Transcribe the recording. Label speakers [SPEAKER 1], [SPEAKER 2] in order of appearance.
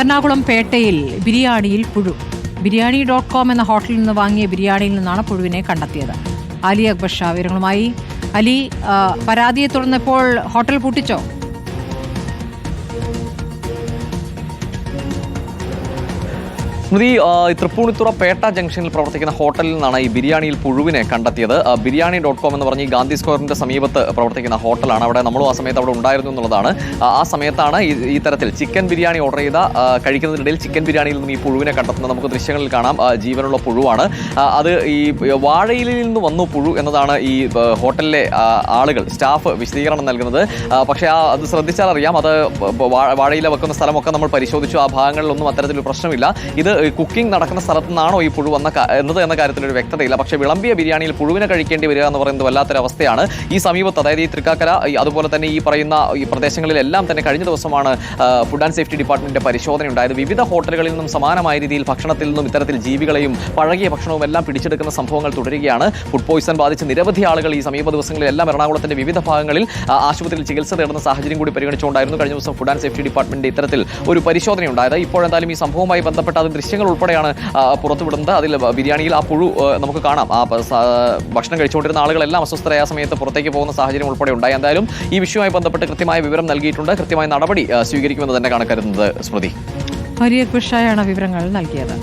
[SPEAKER 1] എറണാകുളം പേട്ടയിൽ ബിരിയാണിയിൽ പുഴു. Biryani dot com എന്ന ഹോട്ടലിൽ നിന്ന് വാങ്ങിയ ബിരിയാണിയിൽ നിന്നാണ് പുഴുവിനെ കണ്ടെത്തിയത്. അലി അക്ബർ ഷാ വിവരങ്ങളുമായി. അലി പരാതിയെ തുടർന്നപ്പോൾ ഹോട്ടൽ പൂട്ടിച്ചോ?
[SPEAKER 2] സ്മൃതി തൃപ്പൂണിത്തുറ പേട്ട ജംഗ്ഷനിൽ പ്രവർത്തിക്കുന്ന ഹോട്ടലിൽ നിന്നാണ് ഈ ബിരിയാണിയിൽ പുഴുവിനെ കണ്ടെത്തിയത്. ബിരിയാണി ഡോട്ട് കോം എന്ന് പറഞ്ഞ് ഗാന്ധി സ്ക്വയറിന്റെ സമീപത്ത് പ്രവർത്തിക്കുന്ന ഹോട്ടലാണ്. അവിടെ നമ്മളും ആ സമയത്ത് അവിടെ ഉണ്ടായിരുന്നു എന്നുള്ളതാണ്. ആ, സമയത്താണ് ഈ തരത്തിൽ ചിക്കൻ ബിരിയാണി ഓർഡർ ചെയ്ത കഴിക്കുന്നതിനിടയിൽ ചിക്കൻ ബിരിയാണിയിൽ നിന്നും ഈ പുഴുവിനെ കണ്ടെത്തുന്നത് നമുക്ക് ദൃശ്യങ്ങളിൽ കാണാം. ജീവനുള്ള പുഴുവാണ്. അത് ഈ വാഴയിലിൽ നിന്ന് വന്നു പുഴു എന്നതാണ് ഈ ഹോട്ടലിലെ ആളുകൾ സ്റ്റാഫ് വിശദീകരണം നൽകുന്നത്. പക്ഷേ ആ അത് ശ്രദ്ധിച്ചാൽ അറിയാം. അത് വാഴയില വെക്കുന്ന സ്ഥലമൊക്കെ നമ്മൾ പരിശോധിച്ചു. ആ ഭാഗങ്ങളിലൊന്നും അത്തരത്തിലൊരു പ്രശ്നമില്ല. ഇത് കുക്കിംഗ് നടക്കുന്ന സ്ഥലത്തു നിന്നാണോ ഈ പുഴു വന്ന എന്നത് എന്ന കാര്യത്തിൽ ഒരു വ്യക്തതയില്ല. പക്ഷേ വിളമ്പിയ ബിരിയാണിയിൽ പുഴുവിനെ കഴിക്കേണ്ടി വരിക എന്ന് പറയുന്നത് വല്ലാത്തൊരവസ്ഥയാണ്. ഈ സമീപത്ത് അതായത് ഈ തൃക്കാക്കര അതുപോലെ തന്നെ ഈ പറയുന്ന ഈ പ്രദേശങ്ങളിലെല്ലാം തന്നെ കഴിഞ്ഞ ദിവസമാണ് ഫുഡ് ആൻഡ് സേഫ്റ്റി ഡിപ്പാർട്ട്മെന്റിന്റെ പരിശോധന ഉണ്ടായത്. വിവിധ ഹോട്ടലുകളിൽ നിന്നും സമാനമായ രീതിയിൽ ഭക്ഷണത്തിൽ നിന്നും ഇത്തരത്തിൽ ജീവികളെയും പഴകിയ ഭക്ഷണവും എല്ലാം പിടിച്ചെടുക്കുന്ന സംഭവങ്ങൾ തുടരുകയാണ്. ഫുഡ് പോയിസൺ ബാധിച്ച് നിരവധി ആളുകൾ ഈ സമീപ ദിവസങ്ങളിൽ എല്ലാം എറണാകുളത്തിന്റെ വിവിധ ഭാഗങ്ങളിൽ ആശുപത്രിയിൽ ചികിത്സ തേടുന്ന സാഹചര്യം കൂടി പരിഗണിച്ചുകൊണ്ടായിരുന്നു കഴിഞ്ഞ ദിവസം ഫുഡ് ആൻഡ് സേഫ്റ്റി ഡിപ്പാർട്ട്മെന്റ് ഇത്തരത്തിൽ ഒരു പരിശോധന ഉണ്ടായത് ഇപ്പോഴെന്തായാലും ഈ സംഭവവുമായി ബന്ധപ്പെട്ട അത് ദൃശ്യങ്ങൾ ഉൾപ്പെടെയാണ് പുറത്തുവിടുന്നത്. അതിൽ ബിരിയാണിയിൽ ആ പുഴു നമുക്ക് കാണാം. ആ ഭക്ഷണം കഴിച്ചുകൊണ്ടിരുന്ന ആളുകളെല്ലാം അസ്വസ്ഥരായ സമയത്ത് പുറത്തേക്ക് പോകുന്ന സാഹചര്യം ഉൾപ്പെടെ ഉണ്ടായി. എന്തായാലും ഈ വിഷയവുമായി ബന്ധപ്പെട്ട് കൃത്യമായ വിവരം നൽകിയിട്ടുണ്ട്. കൃത്യമായ നടപടി സ്വീകരിക്കുമെന്ന് തന്നെയാണ് കരുതുന്നത് സ്മൃതി.
[SPEAKER 1] ഹരിയർ വിവരങ്ങൾ നൽകിയത്.